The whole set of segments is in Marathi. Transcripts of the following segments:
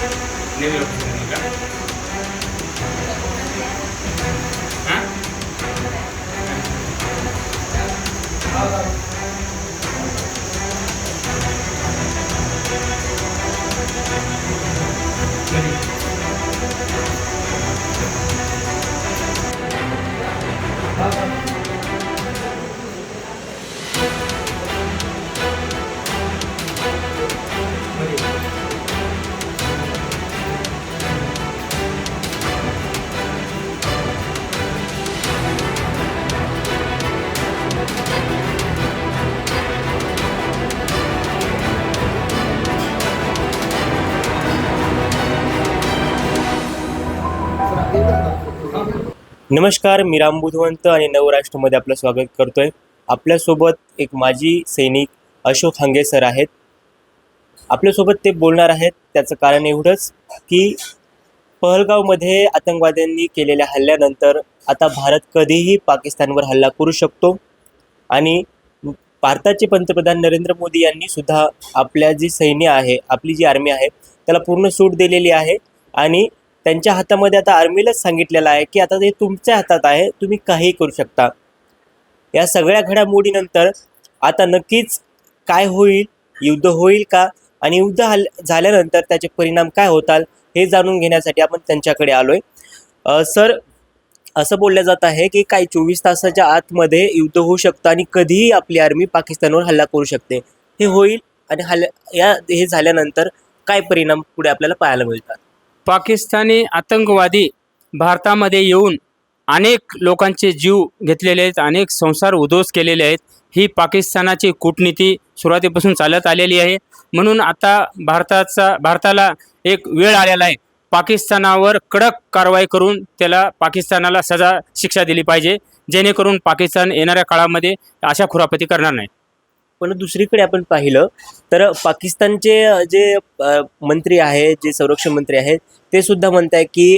नेव्ही ऑफिसर आहे का हां नमस्कार मी राम बुधवंत आणि नवराष्ट्रमध्ये आपलं स्वागत करतोय. आपल्यासोबत एक माजी सैनिक अशोक हांगे सर आहेत. आपल्यासोबत ते बोलणार आहेत. त्याचं कारण एवढंच की पहलगावमध्ये आतंकवाद्यांनी केलेल्या हल्ल्यानंतर आता भारत कधीही पाकिस्तानवर हल्ला करू शकतो. आणि भारताचे पंतप्रधान नरेंद्र मोदी यांनी सुद्धा आपल्या जी सैन्य आहे आपली जी आर्मी आहे त्याला पूर्ण सूट दिलेली आहे. आणि त्यांच्या हातामध्ये आता आर्मीलाच सांगितलेलं आहे की आता ते तुमच्या हातात आहे तुम्ही काहीही करू शकता. या सगळ्या घडामोडीनंतर आता नक्कीच काय होईल युद्ध होईल का? आणि युद्ध हल झाल्यानंतर त्याचे परिणाम काय होतात हे जाणून घेण्यासाठी आपण त्यांच्याकडे आलो आहे सर असं बोललं जात आहे की काही चोवीस तासाच्या आतमध्ये युद्ध होऊ शकतं आणि कधीही आपली आर्मी पाकिस्तानवर हल्ला करू शकते. हे होईल आणि हल्ल्या या हे झाल्यानंतर काय परिणाम पुढे आपल्याला पाहायला मिळतात? पाकिस्तानी आतंकवादी भारतामध्ये येऊन अनेक लोकांचे जीव घेतलेले आहेत अनेक संसार उद्ध्वस्त केलेले आहेत. ही पाकिस्तानाची कूटनीती सुरुवातीपासून चालत आलेली आहे. म्हणून आता भारताचा भारताला एक वेळ आलेला आहे. पाकिस्तानावर कडक कारवाई करून त्याला पाकिस्तानाला सजा शिक्षा दिली पाहिजे. जेणेकरून पाकिस्तान येणाऱ्या काळामध्ये अशा खुरापती करणार नाही. पण दुसरीकडे आपण पाहिलं तर पाकिस्तानचे जे मंत्री आहेत जे संरक्षण मंत्री आहेत ते सुद्धा म्हणत आहे की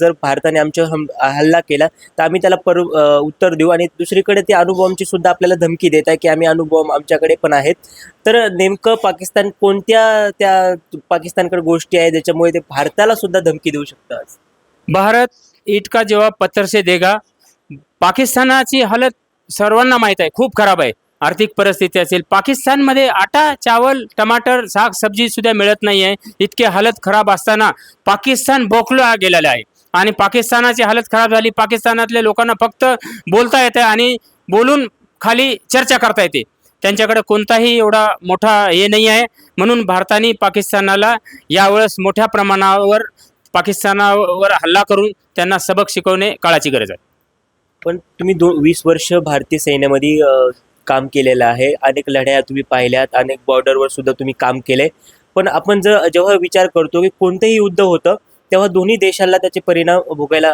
जर भारताने आमच्यावर हम हल्ला केला तर आम्ही त्याला पर उत्तर देऊ. आणि दुसरीकडे ते अणुबॉम्बची सुद्धा आपल्याला धमकी देत आहे की आम्ही अणुबॉम्ब आमच्याकडे पण आहेत. तर नेमकं पाकिस्तान कोणत्या त्या पाकिस्तानकडे गोष्टी आहेत ज्याच्यामुळे ते भारताला सुद्धा धमकी देऊ शकतात? भारत इतका जेव्हा पत्थरसे देगा पाकिस्तानाची हालत सर्वांना माहीत आहे खूप खराब आहे. आर्थिक परिस्थिती असेल. पाकिस्तानमध्ये आटा चावल टमाटर साग सब्जी सुद्धा मिळत नाही आहे इतके हालत खराब असताना पाकिस्तान बोकला गेलेलं आहे. आणि पाकिस्तानाची हालत खराब झाली. पाकिस्तानातल्या लोकांना फक्त बोलता येतं आणि बोलून खाली चर्चा करता येते. त्यांच्याकडे कोणताही एवढा मोठा हे नाही आहे म्हणून भारताने पाकिस्तानाला यावेळेस मोठ्या प्रमाणावर पाकिस्तानावर हल्ला करून त्यांना सबक शिकवणे काळाची गरज आहे. पण तुम्ही दो वीस वर्ष भारतीय सैन्यामध्ये काम केलेलं आहे. अनेक लढ्या तुम्ही पाहिल्यात अनेक बॉर्डरवर सुद्धा तुम्ही काम केले. पण आपण जर जेव्हा विचार करतो की कोणतंही युद्ध होतं तेव्हा दोन्ही देशाला त्याचे परिणाम भोगायला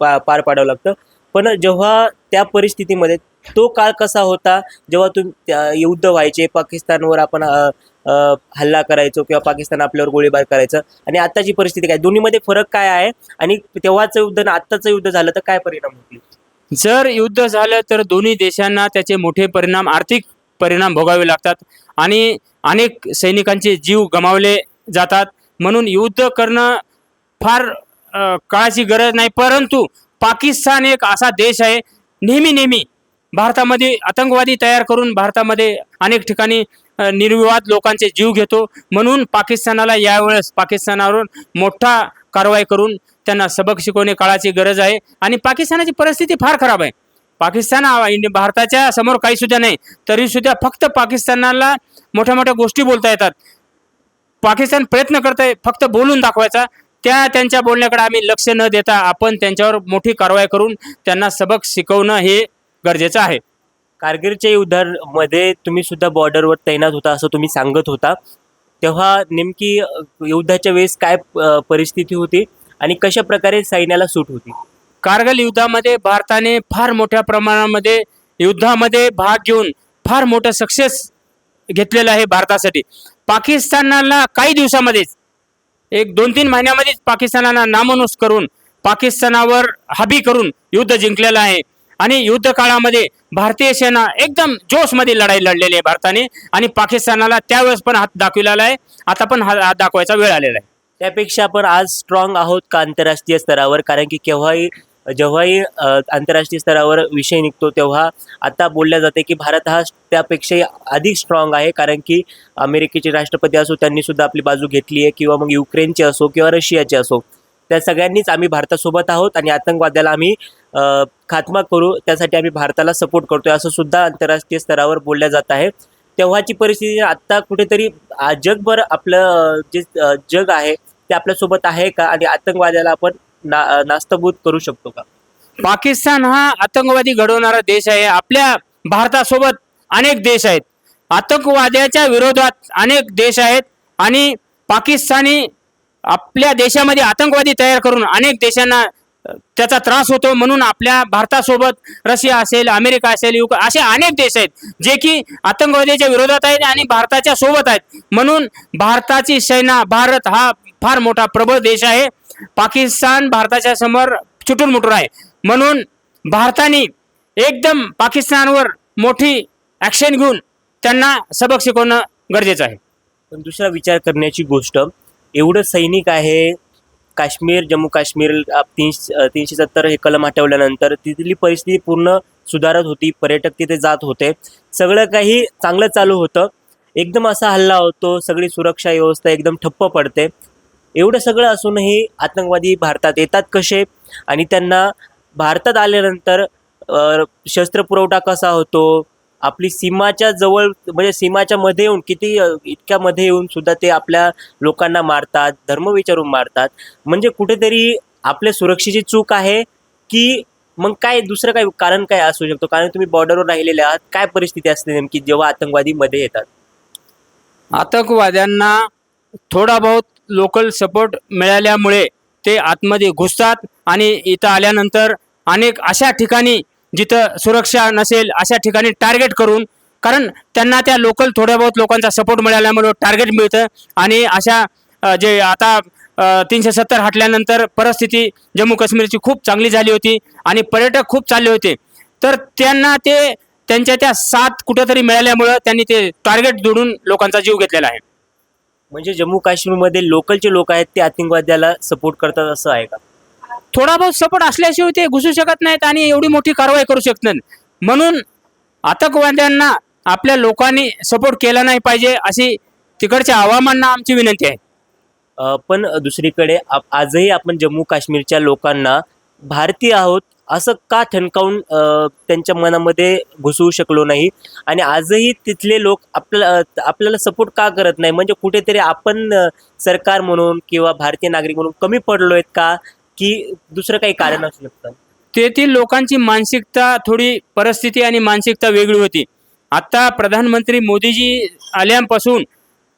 पा पार पाडावं लागतं. पण जेव्हा त्या परिस्थितीमध्ये तो काळ कसा होता जेव्हा तुम्ही युद्ध व्हायचे पाकिस्तानवर आपण हल्ला करायचो किंवा पाकिस्तान आपल्यावर गोळीबार करायचं आणि आत्ताची परिस्थिती काय? दोन्हीमध्ये फरक काय आहे? आणि तेव्हाचं युद्ध आणि आत्ताचं युद्ध झालं तर काय परिणाम होतील? जर युद्ध झालं तर दोन्ही देशांना त्याचे मोठे परिणाम आर्थिक परिणाम भोगावे लागतात आणि अनेक सैनिकांचे जीव गमावले जातात. म्हणून युद्ध करणं फार काळाची गरज नाही परंतु पाकिस्तान एक असा देश आहे नेहमी नेहमी भारतामध्ये आतंकवादी तयार करून भारतामध्ये अनेक ठिकाणी निर्विवाद लोकांचे जीव घेतो. म्हणून पाकिस्तानाला यावेळेस पाकिस्तानावरून मोठा कारवाई करून त्यांना सबक शिकवणे काळाची गरज आहे. आणि पाकिस्तानाची परिस्थिती फार खराब आहे. पाकिस्तान भारताच्या समोर काही सुद्धा नाही तरी सुद्धा फक्त पाकिस्तानाला मोठ्या मोठ्या गोष्टी बोलता येतात. पाकिस्तान प्रयत्न करत आहे फक्त बोलून दाखवायचा. त्या त्यांच्या बोलण्याकडे आम्ही लक्ष न देता आपण त्यांच्यावर मोठी कारवाई करून त्यांना सबक शिकवणं हे गरजेचं आहे. कारगिलच्या युद्धामध्ये तुम्ही सुद्धा बॉर्डरवर तैनात होता असं तुम्ही सांगत होता. तेव्हा नेमकी युद्धाच्या वेळेस काय परिस्थिती होती आणि कशा प्रकारे सैन्याला सूट होती? कारगिल युद्धामध्ये भारताने फार मोठ्या प्रमाणामध्ये युद्धामध्ये भाग घेऊन फार मोठा सक्सेस घेतलेलं आहे भारतासाठी. पाकिस्तानाला काही दिवसामध्येच एक दोन तीन महिन्यामध्येच पाकिस्तानाला नामनुस करून पाकिस्तानावर हबी करून युद्ध जिंकलेलं आहे. आणि युद्ध काळामध्ये भारतीय सेना एकदम जोशमध्ये लढाई लढलेली आहे भारताने. आणि पाकिस्तानाला त्यावेळेस पण हात दाखविलेला आहे. आता पण हा हात दाखवायचा वेळ आलेला आहे. त्यापेक्षा आपण आज स्ट्रॉंग आहोत का आंतरराष्ट्रीय स्तरावर? कारण की केव्हाही जेव्हाही आंतरराष्ट्रीय स्तरावर विषय निघतो तेव्हा आता बोलल्या जाते की भारत हा त्यापेक्षाही अधिक स्ट्रॉंग आहे. कारण की अमेरिकेचे राष्ट्रपती असो त्यांनी सुद्धा आपली बाजू घेतली आहे. किंवा मग युक्रेनचे असो किंवा रशियाचे असो. त्या सगळ्यांनीच आम्ही भारतासोबत आहोत. आणि आतंकवाद्याला आम्ही खात्मा करू त्यासाठी आम्ही भारताला सपोर्ट करतोय असं सुद्धा आंतरराष्ट्रीय स्तरावर बोलल्या जात आहे. तेव्हाची परिस्थिती आत्ता कुठेतरी जगभर आपलं जे जग आहे ते आपल्यासोबत आहे का? आणि आतंकवाद्याला आपण ना नास्तभूत करू शकतो का? पाकिस्तान हा आतंकवादी घडवणारा देश आहे. आपल्या भारतासोबत अनेक देश आहेत. आतंकवाद्याच्या विरोधात अनेक देश आहेत. आणि पाकिस्तानी आपल्या देशामध्ये आतंकवादी तयार करून अनेक देशांना त्याचा त्रास होतो म्हणून आपल्या भारतासोबत रशिया असेल अमेरिका असेल युक असे अनेक देश आहेत जे की आतंकवादीच्या विरोधात आहेत आणि भारताच्या सोबत आहेत. म्हणून भारताची सेना भारत हा फार मोठा प्रबळ देश आहे. पाकिस्तान भारताच्या समोर चुटून मुटून आहे. म्हणून भारताने एकदम पाकिस्तानवर मोठी ॲक्शन घेऊन त्यांना सबक शिकवणं गरजेचं आहे. पण दुसरा विचार करण्याची गोष्ट एवढं सैनिक आहे काश्मीर जम्मू काश्मीर तीनशे तीनशे सत्तर हे कलम हटवल्यानंतर तिथली परिस्थिती पूर्ण सुधारत होती पर्यटक तिथे जात होते. सगळं काही चांगलं चालू होतं. एकदम असा हल्ला होतो सगळी सुरक्षा व्यवस्था एकदम ठप्प पडते. एवढं सगळं असूनही आतंकवादी भारतात येतात कसे? आणि त्यांना भारतात आल्यानंतर शस्त्र पुरवठा कसा होतो? आपली सीमाच्या जवळ म्हणजे सीमाच्या मध्ये येऊन किती इतक्या मध्ये येऊन सुद्धा ते आपल्या लोकांना मारतात धर्म विचारून मारतात. म्हणजे कुठेतरी आपल्या सुरक्षेची चूक आहे की मग काय दुसरं काय कारण काय असू शकतो? कारण तुम्ही बॉर्डरवर राहिलेले आहात. काय परिस्थिती असते नेमकी जेव्हा आतंकवादी मध्ये येतात? आतंकवाद्यांना थोडा बहुत लोकल सपोर्ट मिळाल्यामुळे ते आतमध्ये घुसतात आणि इथं आल्यानंतर अनेक अशा ठिकाणी जिथं सुरक्षा नसेल अशा ठिकाणी टार्गेट करून कारण त्यांना त्या लोकल थोड्या बहुत लोकांचा सपोर्ट मिळाल्यामुळे टार्गेट मिळतं. आणि अशा जे आता तीनशे सत्तर हटल्यानंतर परिस्थिती जम्मू काश्मीरची खूप चांगली झाली होती आणि पर्यटक खूप चालले होते. तर त्यांना ते त्यांच्या त्या साथ कुठेतरी मिळाल्यामुळं त्यांनी ते टार्गेट जोडून लोकांचा जीव घेतलेला आहे. म्हणजे जम्मू काश्मीरमध्ये लोकलचे लोक आहेत ते आतंकवाद्याला सपोर्ट करतात असं आहे का? थोडा बहुत सपोर्ट असल्याशिवाय ते घुसू शकत नाहीत आणि एवढी मोठी कारवाई करू शकत नाहीत. म्हणून आतंकवाद्यांना आपल्या लोकांनी सपोर्ट केला नाही पाहिजे अशी तिकडच्या हवामानना आमची विनंती आहे. पण दुसरीकडे आप- आजही आपण जम्मू काश्मीरच्या लोकांना भारतीय आहोत असं का ठणकावून त्यांच्या मनामध्ये घुसवू शकलो नाही? आणि आजही तिथले लोक आपल्या आपल्याला सपोर्ट का करत नाही? म्हणजे कुठेतरी आपण सरकार म्हणून किंवा भारतीय नागरिक म्हणून कमी पडलो आहेत का? की दुसरं काही कारण असू शकतं? तेथील लोकांची मानसिकता थोडी परिस्थिती आणि मानसिकता वेगळी होती. आता प्रधानमंत्री मोदीजी आल्यापासून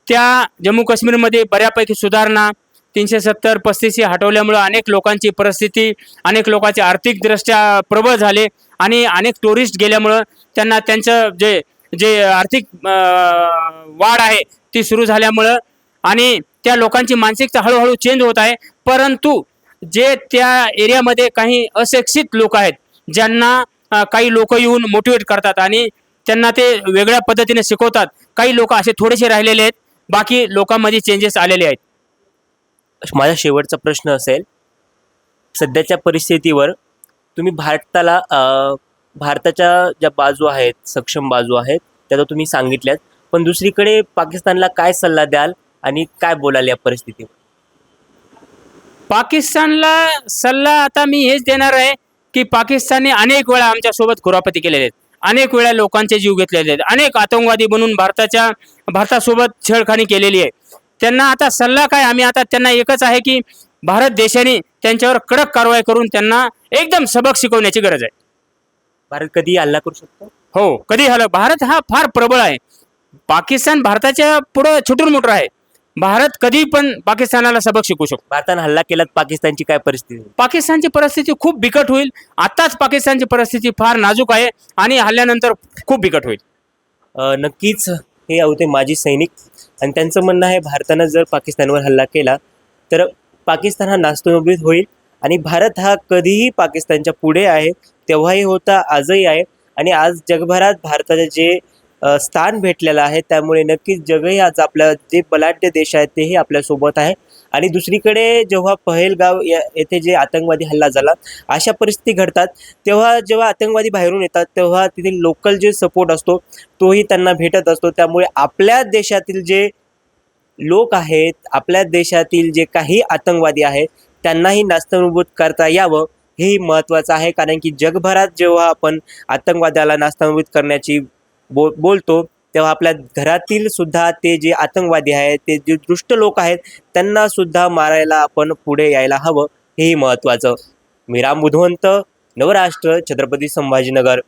त्या जम्मू काश्मीरमध्ये बऱ्यापैकी सुधारणा तीनशे सत्तर पस्तीसशे हटवल्यामुळं अनेक लोकांची परिस्थिती अनेक लोकांचे आर्थिकदृष्ट्या प्रबळ झाले आणि अनेक टुरिस्ट गेल्यामुळं त्यांना त्यांचं जे जे आर्थिक वाढ आहे ती सुरू झाल्यामुळं आणि त्या लोकांची मानसिकता हळूहळू चेंज होत आहे. परंतु जे त्या एरियामध्ये काही अशिक्षित लोक आहेत ज्यांना काही लोक येऊन मोटिवेट करतात आणि त्यांना ते वेगळ्या पद्धतीने शिकवतात काही लोक असे थोडेसे राहिलेले आहेत बाकी लोकांमध्ये चेंजेस आलेले आहेत. माझा शेवटचा प्रश्न असेल सध्याच्या परिस्थितीवर तुम्ही भारताला भारताच्या ज्या बाजू आहेत सक्षम बाजू आहेत त्या तर तुम्ही सांगितल्यात पण दुसरीकडे पाकिस्तानला काय सल्ला द्याल आणि काय बोलाल या परिस्थितीवर? पाकिस्तानला सल्ला आता मी हेच देणार आहे की पाकिस्तानने अनेक वेळा आमच्यासोबत खुरापती केलेले आहेत. अनेक वेळा लोकांचे जीव घेतलेले आहेत. अनेक आतंकवादी बनून भारताच्या भारतासोबत छेडखानी केलेली आहे. त्यांना आता सल्ला काय? आम्ही आता त्यांना एकच आहे की भारत देशाने त्यांच्यावर कडक कारवाई करून त्यांना एकदम सबक शिकवण्याची गरज आहे. भारत कधी हल्ला करू शकतो? हो कधी झालं भारत हा फार प्रबळ आहे. पाकिस्तान भारताच्या पुढं छुटून मोटर आहे. भारत कधी पण पाकिस्तानाला सबक शिकू शकतो. भारतानं हल्ला केला तर पाकिस्तानची काय परिस्थिती? होईल? पाकिस्तानची परिस्थिती खूप बिकट होईल. आताच पाकिस्तानची परिस्थिती फार नाजूक आहे आणि हल्ल्यानंतर खूप बिकट होईल. अ, नक्कीच हे होते माजी सैनिक. आणि त्यांचं म्हणणं आहे भारतानं जर पाकिस्तानवर हल्ला केला तर पाकिस्तान हा नास्तनोबीत होईल. आणि भारत हा कधीही पाकिस्तानच्या पुढे आहे तेव्हाही होता आजही आहे. आणि आज जगभरात भारताचे जे स्थान भेटलेलं आहे. त्यामुळे नक्कीच जगही आज आपल्या जे बलाढ्य देश आहेत तेही आपल्यासोबत आहे. आणि दुसरीकडे जेव्हा पहेलगाव या येथे जे आतंकवादी हल्ला झाला अशा परिस्थिती घडतात. तेव्हा जेव्हा आतंकवादी बाहेरून येतात तेव्हा तिथे लोकल जे सपोर्ट असतो तोही त्यांना भेटत असतो. त्यामुळे आपल्या देशातील जे लोक आहेत आपल्या देशातील जे काही आतंकवादी आहेत त्यांनाही नास्तनुभूत करता यावं हेही महत्त्वाचं आहे. कारण की जगभरात जेव्हा आपण आतंकवाद्याला नास्तनुभूत करण्याची बो बोलतो तेव्हा आपल्या घरातील सुद्धा ते जे आतंकवादी आहेत ते जे दुष्ट लोक आहेत त्यांना सुद्धा मारायला आपण पुढे यायला हवं हेही महत्त्वाचं मी राम बुधवंत नवराष्ट्र छत्रपती संभाजीनगर.